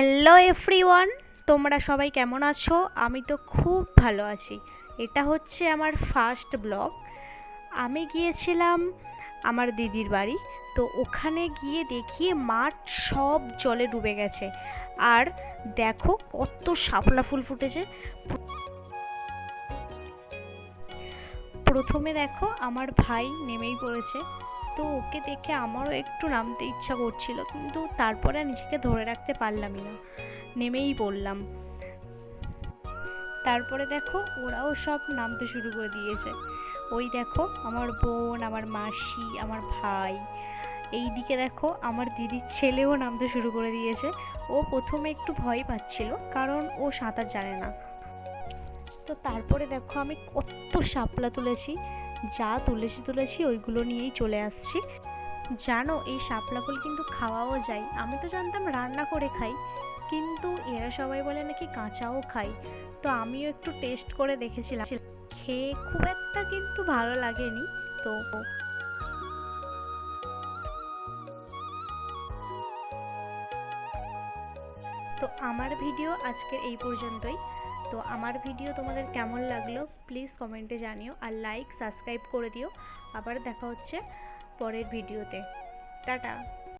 Hello everyone তোমরা সবাই কেমন আছো? আমি তো খুব ভালো আছি। এটা হচ্ছে আমার ফার্স্ট ব্লগ আমি গিয়েছিলাম আমার দিদির বাড়ি। তো ওখানে গিয়ে দেখি মাঠ সব জলে ডুবে গেছে। আর দেখো কত শাপলা ফুল ফুটেছে। প্রথমে দেখো আমার ভাই নেমেই পড়েছে। তো ওকে দেখে আমারও একটু নামতে ইচ্ছা করছিল, কিন্তু তারপরে নিজেকে ধরে রাখতে পারলামই না। নেমেই পড়লাম। তারপরে দেখো ওরাও সব নামতে শুরু করে দিয়েছে। ওই দেখো আমার বোন, আমার মাসি, আমার ভাই এই দিকে দেখো আমার দিদির ছেলেও নামতে শুরু করে দিয়েছে। ও প্রথমে একটু ভয় পাচ্ছিল, কারণ ও সাঁতার জানে না। তো তারপরে দেখো আমি কত শাপলা তুলেছি যা তুলেছি তুলেছি ওইগুলো নিয়েই চলে আসছি। জানো, এই শাপলা ফুল কিন্তু খাওয়াও যায়। আমি তো জানতাম রান্না করে খাই, কিন্তু এরা সবাই বলে নাকি কাঁচাও খাই। তো আমিও একটু টেস্ট করে দেখেছিলাম। খেয়ে খুব একটা কিন্তু ভালো লাগেনি, তো তো আমার ভিডিও আজকে এই পর্যন্তই। তো আমার ভিডিও তোমাদের কেমন লাগল প্লিজ কমেন্টে জানিও আর লাইক সাবস্ক্রাইব করে দিও। আবার দেখা হচ্ছে পরের ভিডিওতে টাটা।